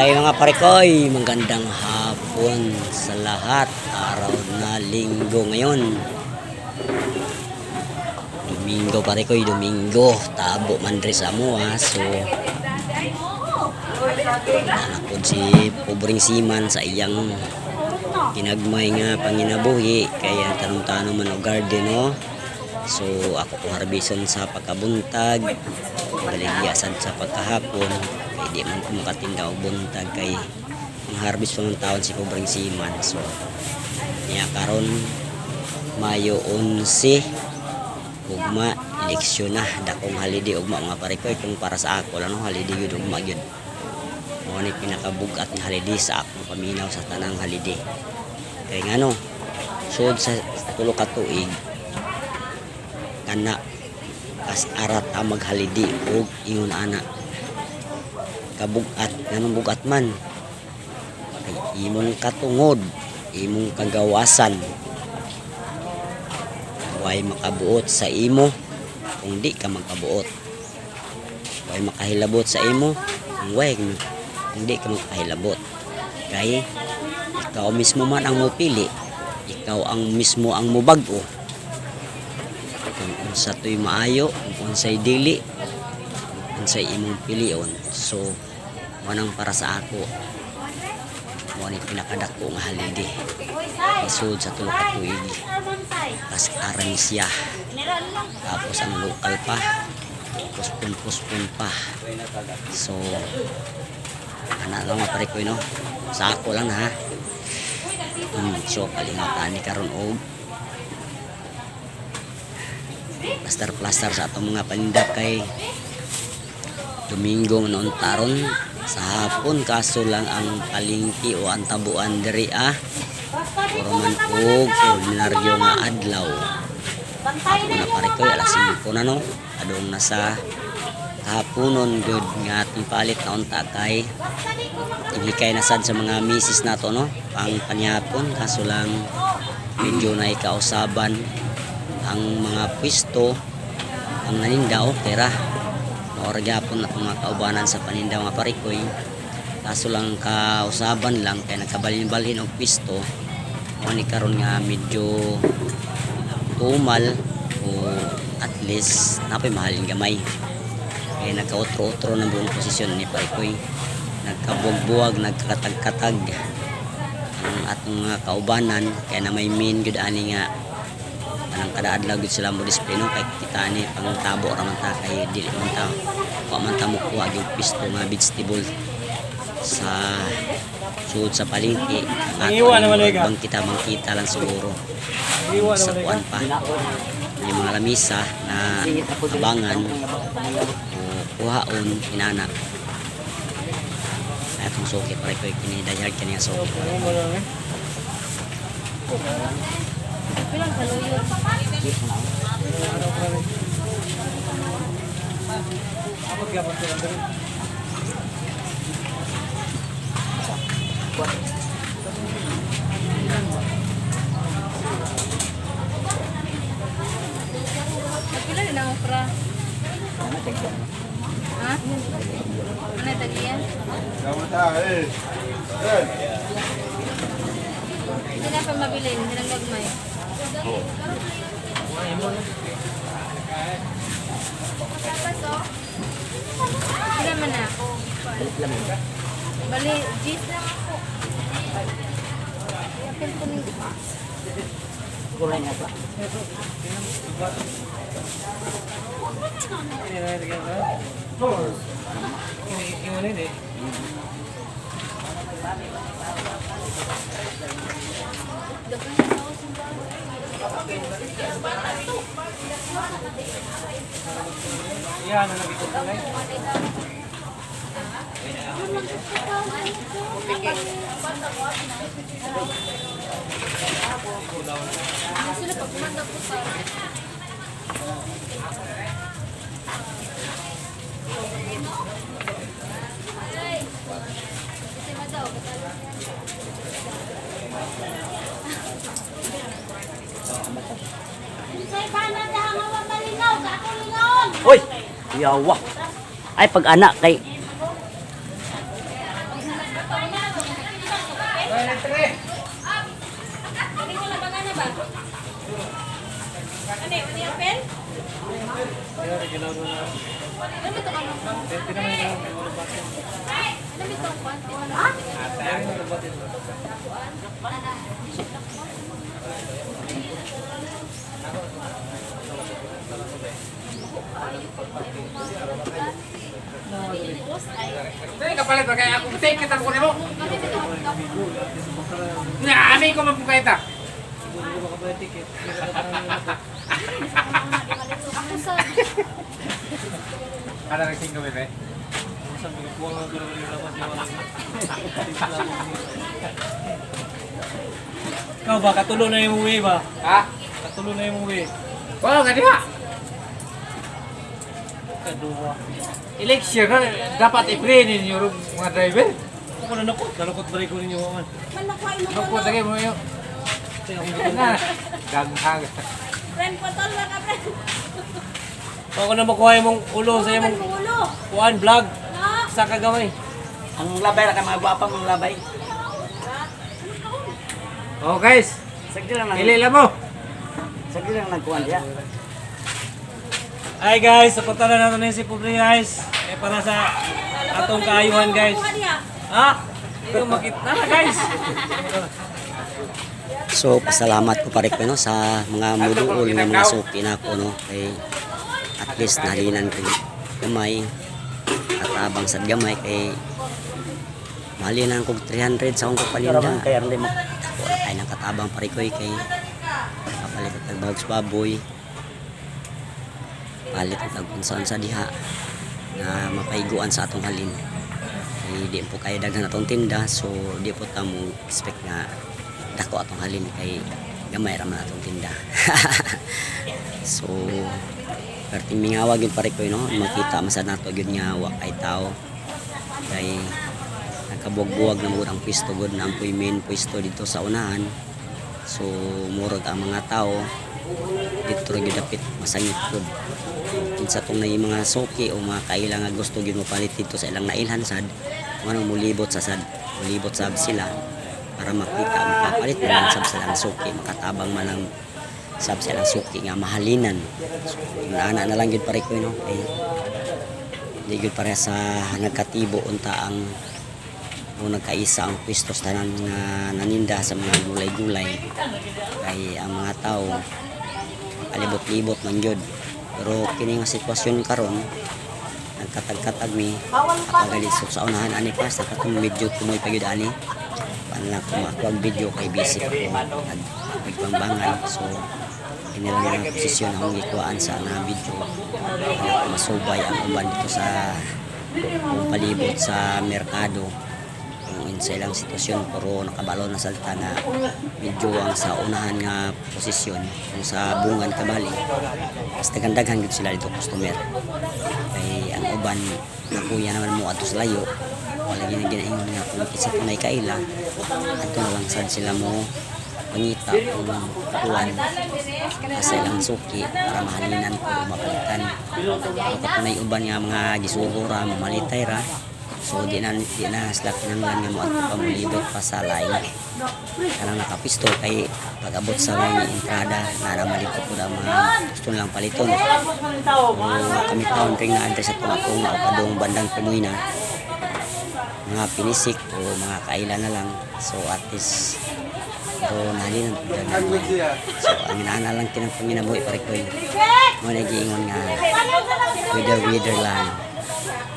Ay mga parekoy, magandang hapon sa lahat. Araw na linggo ngayon. Domingo parekoy, Domingo. Tabo man rin sa mo ha. So, nanapod si Pobring Siman sa iyang ginagmay nga panginabuhi. Kaya tanong-tanong man o garden no. So, ako po harbison sa pagkabuntag. Baligyasan sa pagkahapon. Di man ko makatinda o buntag kay harvest pa ng taon si Pobring Siman. So, niya karon Mayo 11 ugma eleksyon na. Dakong holiday ugma mga parekoy kung para sa ako lang no holiday yun ugma yun. Mo ni pinakabugat nga holiday sa akong paminaw sa tanang holiday. Kay ngano sud sa tulo ka tuig kana kas arat ang maghalidi ug ingon ana kabugat nganong bugat man? Kay imong katungod imong kagawasan. Way makabuot sa imo? Kung di ka magkabuot way makahilabot sa imo? Kung way kung di ka makahilabot. Kay ikaw mismo man ang mupili ikaw ang mismo ang mubago kung unsa to'y maayo kung unsay dili kung unsay imong pilion. So manang para sa ako. Mo ni pinakadako nga haligi isud sa tulo ka tuig tas aran siya. Tapos ang local pa. Puspon puspon pa. So ana lang mga parekoy no? Sa ako lang ha? Hmm, so kalingatan ni karon og. Plaster plaster sa atong mga panindak kay Domingo noon taron sa hapon kaso lang ang palingki o ang tabuan diri ah. Puro man og ordinaryo nga adlaw. Ako na pare ko alas 5 na no? Adong nasa kahaponon good nga ating palit na unta kay ibigay na sad sa mga misis nato no? Pang panyapon kaso lang medyo na ikausaban ang mga pwesto ang naninda okay ra maoragapon na mga kaubanan sa paninda mga parikoy. Kaso lang kausaban lang kay nagkabalhin-balhin og pwesto mo ni karon nga medyo tumal o at least napay mahalin gamay. Kaya nagkautro-utro ng buong posisyon ni Parikoy. Nagkabuwag-buwag nagkakatag-katag. Ang atong mga kaubanan kaya na may main good ani nga anang kadaadlaw gud sila mo display no kay kita ni pangtabo ra man ta kay dili man ta wa man ta mo kuha gyud pisto nga vegetable sa suod sa palengke. Ang Iiwan naman, bang kita bang kita lang siguro. Iwan sa kuan pa. Yung mga lamisa na abangan o kuhaon inana. Ay atong suki pare ko kini dayag kini nga suki Pila rin ang okra? Ha? Ano tagiyan? Hindi na pa mabili, hindi na gagmay. Sila man na. Bali, gis lang ako. Apil ko ng Yan, ang nabikot ko na Sila pag kumanda po sa... Hoy! Yawa! Ay pag anak kay Hindi ko lang na ba? Ano yun? Ano regalaw mo na. Ano ba ito ano? Pwede naman yung mga batin. Ano ba ito? Ha? Mo. Dili kapalit ba kaya akong take kita ko nimo. Nga ami ko. Ako sa... Kada naging kami be. Gano'n yung laman yung mga Ikaw ba, katulo na yung uwi ba? Ha? Katulo na yung uwi. Wala ka diha. Kaduwa. Election na dapat i-pray ninyo rin mga driver. Ako na nakot. Nalakot balik ko ninyo man. Tagay mo yun. Na. Ganghang. Friend po tol, mga friend. Ako na makuha yung mong ulo sa yung mong Ulo. kuhaan vlog. Sa kagamay. Ang labay kay mga gwapang mga labay. Oh guys, Sagdi lang nang ilila mo. Sagdi lang nagkuan diya. Hi guys, sapunta na natin yung si Pobre guys. Eh para sa atong kaayuhan guys. Ha? Ko makita na guys. So pasalamat ko pa rin ko no sa mga muduol nga mga suki na ko no kay at least nalinan ko gamay at abang sa gamay kay malinan ko 300 sa akong palinda kay arli mo ay nakatabang pa rin ko eh, kay kapalit at bags baboy palit at kung sa diha na mapaiguan sa atong halin. Kay di po kaya daghan atong tinda so di po ta expect nga dako atong halin kay gamay ra man atong tinda. So perting mingawag yun pare ko no? Makita masad nato gyud nga wa kay tao. Kay nakabuwag-buwag na mo ang pwesto gud na ang puy main pwesto dito sa unahan so murag ang mga tao dito ra gyud dapit masangit gud kinsa tong na mga soki o mga kaila nga gusto gyud mo palit dito sa ilang nailhan sad manong mulibot sa sad mulibot sab sila para makita makapalit lang sab silang suki makatabang man lang sab silang suki nga mahalinan. So ana na lang gyud pare ko no? Eh di gyud pare sa nagkatibo unta ang o nagkaisa ang pwesto sa tanan nga naninda sa mga gulay-gulay. Kay ang mga tao kalibot-libot man gyud pero kini nga sitwasyon karon nagkatag-katag mi. Pagalit so sa unahan ani pa sa katong medyo tumoy pa gyud ani. Panla ko video kay busy pa ko nagpangbangan so kini lang nga posisyon akong gikuhaan sa nga video. Kaya masubay ang uban dito sa kung palibot sa merkado. kung sa ilang sitwasyon pero nakabalo na salta na medyo ang sa unahan nga posisyon kung sa bungan kabali mas daghan-daghan gud sila dito customer. Kay ang uban nakuya naman mo ato sa layo. Wala gina ginaingon nga kung isa tunay kaila. Ato na lang sad sila mo pangita kung kuwan sa ilang suki para mahalinan ko mapalitan. Kapag may uban nga mga gisuhura mamalitay ra so di na di na sila pinanglan nga mo at pamulibot pa sa lain kanang nakapisto kay pag abot sa may entrada na malito po ang mga gusto nilang paliton. O kami taon ring na address at kung ako padong bandang Pinoy na mga pinisik o mga kaila na lang. So at least so nahalinan po dyan so ang inaana lang tinang panginabuhi pare ko mo nagiingon nga wither wither lang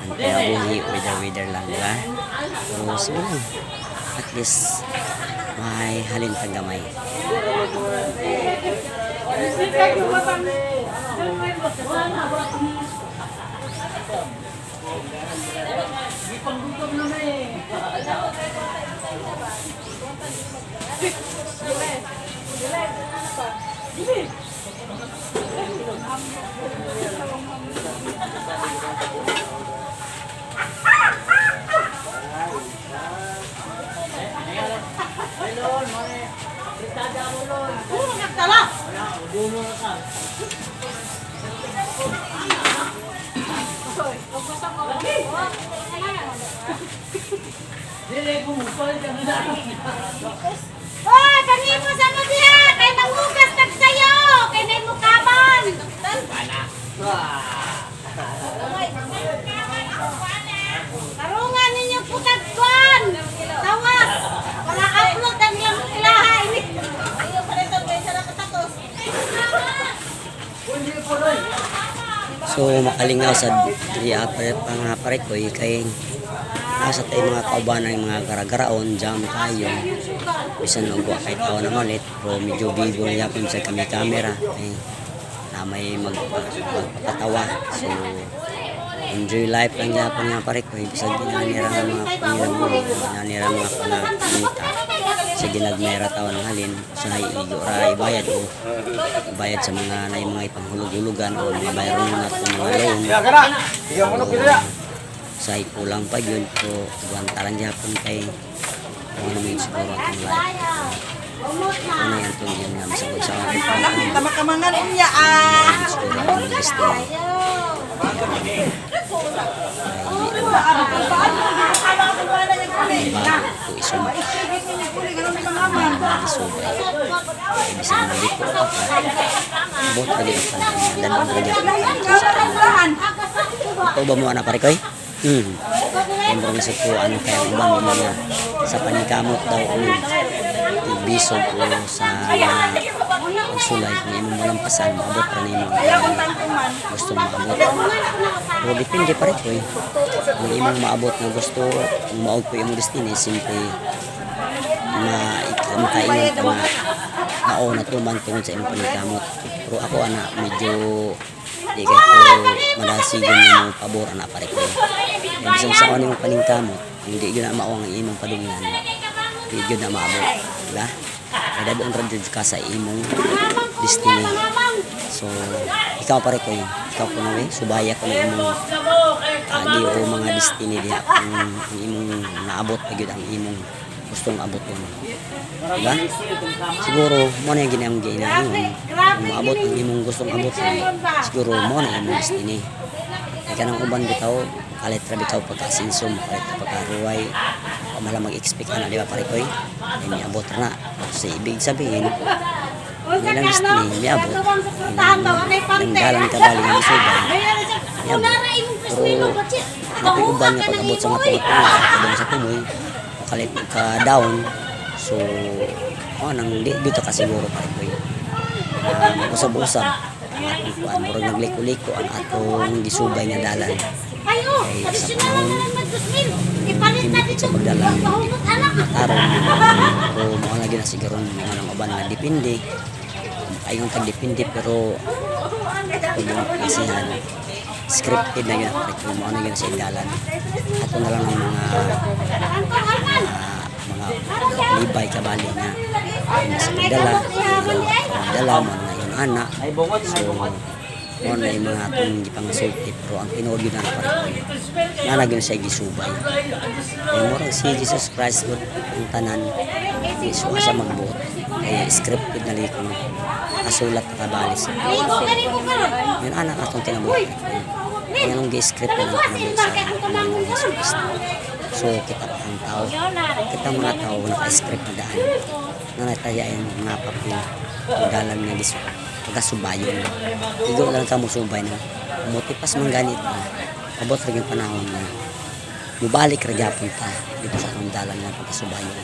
kaya buhi, weather-weather lang, di ba? So, siguro, at least, may halin pang gamay. So makalingaw sa mga pare ko kay nasa tayo mga kaubanan mga garagaraon jam tayo bisan og wa kay tawo naman ulit pero medyo bibo na yapon sa kami camera ay na may mag magpatawa so enjoy life lang yapon nga pare ko bisag ginanira mga pangilang mo ginanira mga pangakunita sa ginagmera tawa ng halin sa iigo ra ibayad o bayad sa mga na mga ipanghulog-hulugan o mga bayaron na itong mga loan. Sa kulang pa yun so buwan talang japon kay kung ano may siguro Umot na. ano yan itong yun nga masabot sa akin. Kung ano Tama kamangan unya ah. siguro atong listo ay hindi bago ko isubay ay bisa mo dito ka bot lagi ang panahon dan ang lagi ang panahon ito ba mo anak pare koy hmm Siyempre na sa po, ano kaya ang sa panikamot daw o bisog o sa pagsulay kung imong malampasan, maabot pa na imong gusto maabot. Pero depende pa rin ko eh. Kung imong maabot na gusto, maog ko imong destiny, simple na makaingon ka na mao na tuman tungod sa imong panikamot. Pero ako ana medyo di kay ko madasigon na mo pabor ana pare ko. Kaya bisan sa ano imong paningkamot, hindi yun na mao ang imong padungnan. Hindi yun na maabot. Diba? Kaya doon radyo ka sa imong destiny. So, ikaw pare ko yun. Ikaw ko na eh. Subaya ko na imong adi o mga destiny diha. Kung ang imong naabot pa yun ang imong gustong abot mo. Diba? Siguro, mo na yung ginang ginayon. Kung maabot ang imong gustong abot siguro mo na imong destiny. Kaya ka nang uban bitaw, kalit ra bitaw pagka-sinsom, kalit ra pagka-ruway, o mala mag-expect ka na, di ba pare koy? Ay miabot na. So, ibig sabihin, Ilang ka destiny, no? miabot. Tahan daw anay pante. Nanggalan ka bali ng isubay. Batsi. Napiuban nga pag-abot sa mga tumatulog, pag sa tumoy, makalit ka down. So, oh, nang di dito ka siguro pare koy. Um, usab-usab. Ang atong murag nagliko-liko ang atong gisubay nga dalan. Panahon, na mag-presmil. Ipalit na dito. Pahumot anak. Tarong, pero mo na gina siguro mga nang uban nga depende. Ayong tag depende pero yung kasihan scripted na yun pare kung mo na gina sa dalan. Ato na lang ng mga mga libay kabali nga Yung sa pagdala pagdala mo na yung anak so na yung mga atong gipangasulti pero ang tinuod na pare ko nga na siya gisubay. Ay mo si Jesus Christ good ang tanan iso siya magbuot. Ay scripted na liko asulat na kabali sa Ligo kani mo karon. yun anak atong tinabuhi kaya nung gi-script na lang sa Jesus Cristo so kita pa ang tao. Kita mga tao naka-script na daan. Na natayain mga papel ang dalan nga gisu pagkasubayon igo lang ka mo subay na motipas man ganit na abot rin yung panahon na mubalik ra gyapon ta dito sa akong dalan nga pagkasubayon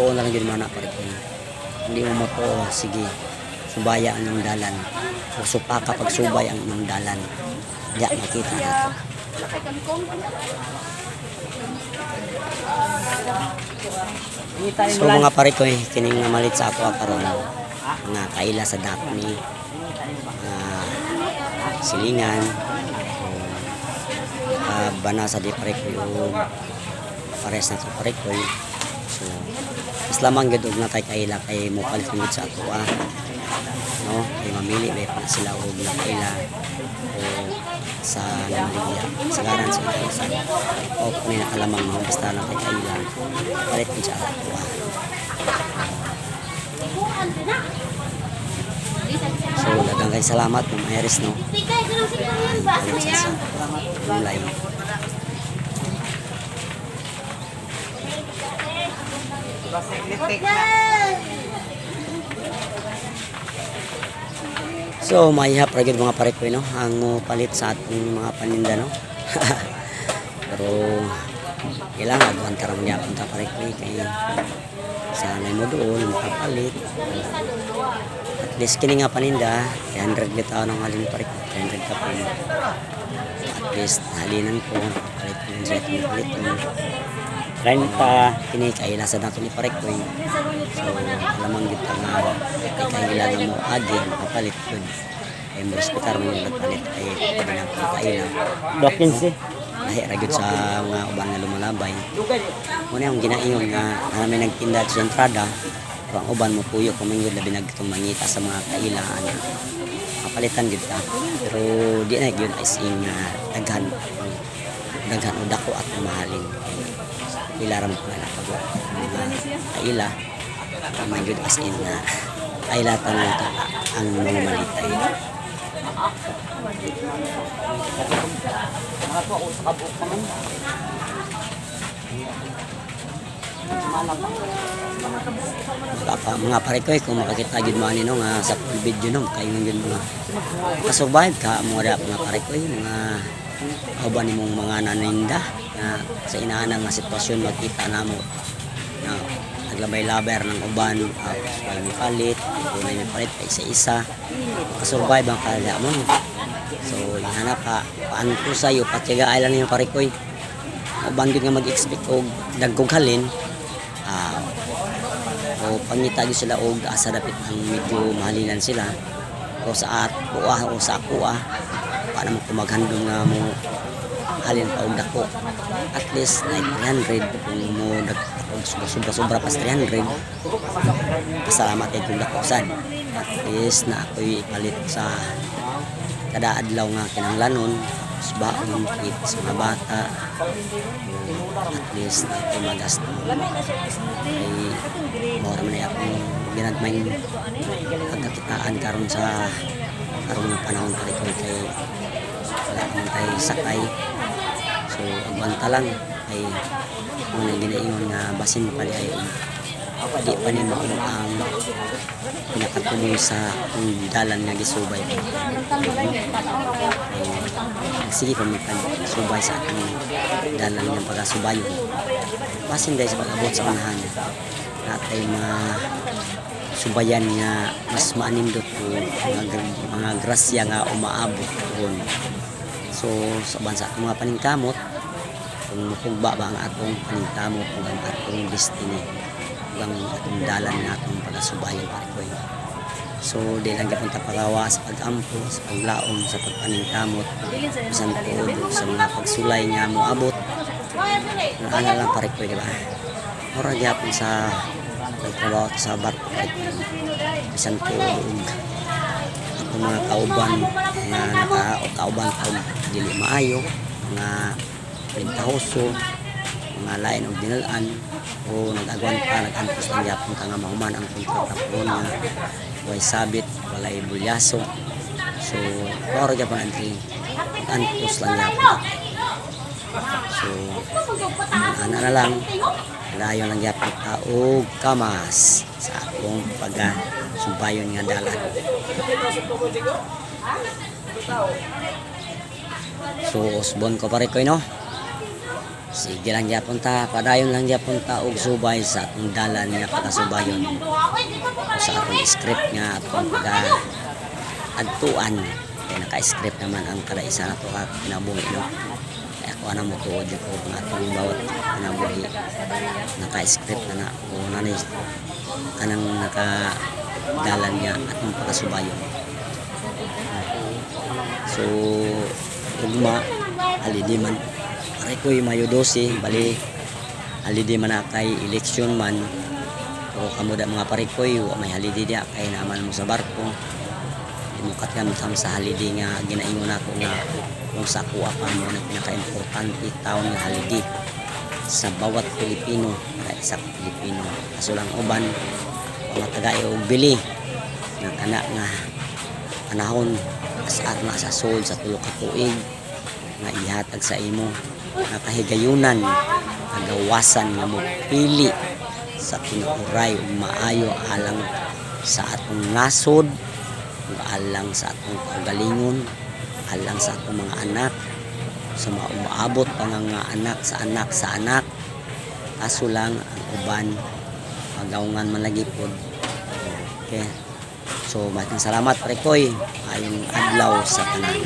oo na lang yun mana pare ko hindi mo mo to sige subaya ang iyong dalan. O supa ka pag subay ang iyong dalan. Diya makita nato So mga pare ko eh, kining nga malit sa ako karon nga kaila sa Daphne nga silingan. O uh, bana sa ko yung pares na sa pare ko. Eh. so islamang gud og natay kaila kay mo palit gud sa ako ah. No? Kay mamili may pa sila og na kaila. O sa Namaligya sa garan sa sa o kung may nakalamang mo basta kay kaila. Palit gud sa ako ah Kay salamat Ma'am Iris no. Tigay ka lang sila yan ba? Palit sa sa gulay. Litik na. So, mahihap ra gyud mga parekoy no ang palit sa ating mga paninda no. Pero kailangan agwan ka ramon yapon ta parekoy kay sanay mo doon makapalit. At least kini nga paninda 300 bitaw nang halin parekoy 300 ka pa. At least halinan ko palit ko sa itong palit mo. 30 kini kay nasa nato ni parekoy. So, alamang gid nga kay kailangan mo agi makapalit ko. Ay mo respetar mo yung nagpalit kay kanang kailang. Dokinsi. Lahi ra gyud sa mga uban nga lumalabay. Muna yung ginaingon nga namin nagtinda sa entrada. Kung uban mo puyo kung mangyod labi nagtong mangita sa mga kailangan. Kapalitan gid ka. Pero di na gyud as in nga daghan daghan o dako at mahalin. Ilaram ko na pag mga kaila may good as in na kailatan mo ito ang mga malitay. Mga, pa, mga pare ko eh, kung makakita gid mo ano nga sa full video no kayo yun mga kasurvive ka mga mga pare ko eh, mga kauban nimong mga naninda na sa inaanang nga sitwasyon makita namo na naglabay-laber ng uban tapos may mapalit may may palit pa isa-isa. Makasurvive ang kala mo so hinahanap ka paano ko sa'yo patyaga ay lang yung parikoy uban yun nga mag-expect og dagkog halin ah o pangita gyud sila og asa dapit ang medyo mahalinan sila. O sa at kuha o sa kuha. Para mo kumaghandom nga mo halin pa og dako. At least like 300 kung mo dag sobra sobra pas 300 pasalamat kay kung dako sad at least na ako'y ipalit sa kada adlaw nga kinanglanon tapos baon kit sa mga bata? At least na ako'y magasto ay mora man ay akong ginagmay pagkakitaan karon sa karon nga panahon pa rin kay wala naman tayo sakay. So agbanta lang ay kung na ginaingon nga basin pa ay di pa ni mo ang pinakatuloy sa ang dalan nga gisubay. Ay sige pa mo subay sa atong dalan nga pagasubayon. Basin dahil sa pag-abot sa unahan. Natay mga subayan nga mas maanindot ko mga, mga grasya nga umaabot doon. So sa bansa mga paningkamot kung mapugba ba ang atong paningkamot kung ang atong destiny kung ang atong dalan nga atong pagasubayan para ko so di lang gyapon ta pagawa sa pag-ampo sa paglaom sa pagpaningkamot. Bisan tuod sa mga pagsulay nga moabot ang ana lang pare ko di ba? Mura gyapon sa nagtrabaho sa barko kahit bisan tuod ang mga kauban nga naka o kauban pag dili maayo mga pintahoso mga lain og dinalaan o nag-agwan pa nag-antos ng yapon ka nga mahuman ang kontrata po nga way sabit walay bulyaso. So mura gyapon antri antos lang yapon. So ana na lang. Layo lang gyapon ta og kamas sa akong pagka subayon nga dalan. So, usbon ko pare ko no. Sige lang gyapon ta, padayon lang gyapon ta og subay sa atong dalan nga pagasubayon. O sa atong script nga atong pagka adtuan. Kaya naka-script naman ang kada isa na to kinabuhi no. Kaya ako na mo tuod ko nga atong bawat kinabuhi. Naka-script na na o nanay kanang naka dalan nga atong pagasubayon. So, ugma, halidi Pare ko'y mayo 12, bali, halidi man na kay eleksyon man. O kamo da mga pare wa may halidi dia, kay naman mo sa barko. Imukat ka mo sa halidi nga, ginaingon ako nga, kung sa kuha pa mo na pinaka-importante taon nga halidi sa bawat Pilipino, para isa ka Pilipino. Kaso lang uban, mga taga og bili, nga kana nga panahon asar na sa soul sa tulo ka tuig nga ihatag sa imo nga kahigayunan kagawasan nga mo pili sa tinuray ug maayo alang sa atong nasod alang sa atong kaugalingon alang sa atong mga anak sa mga umaabot pa nga anak sa anak sa anak. Kaso lang ang uban magawngan man okay. So maraming salamat pre koy ayong adlaw sa tanan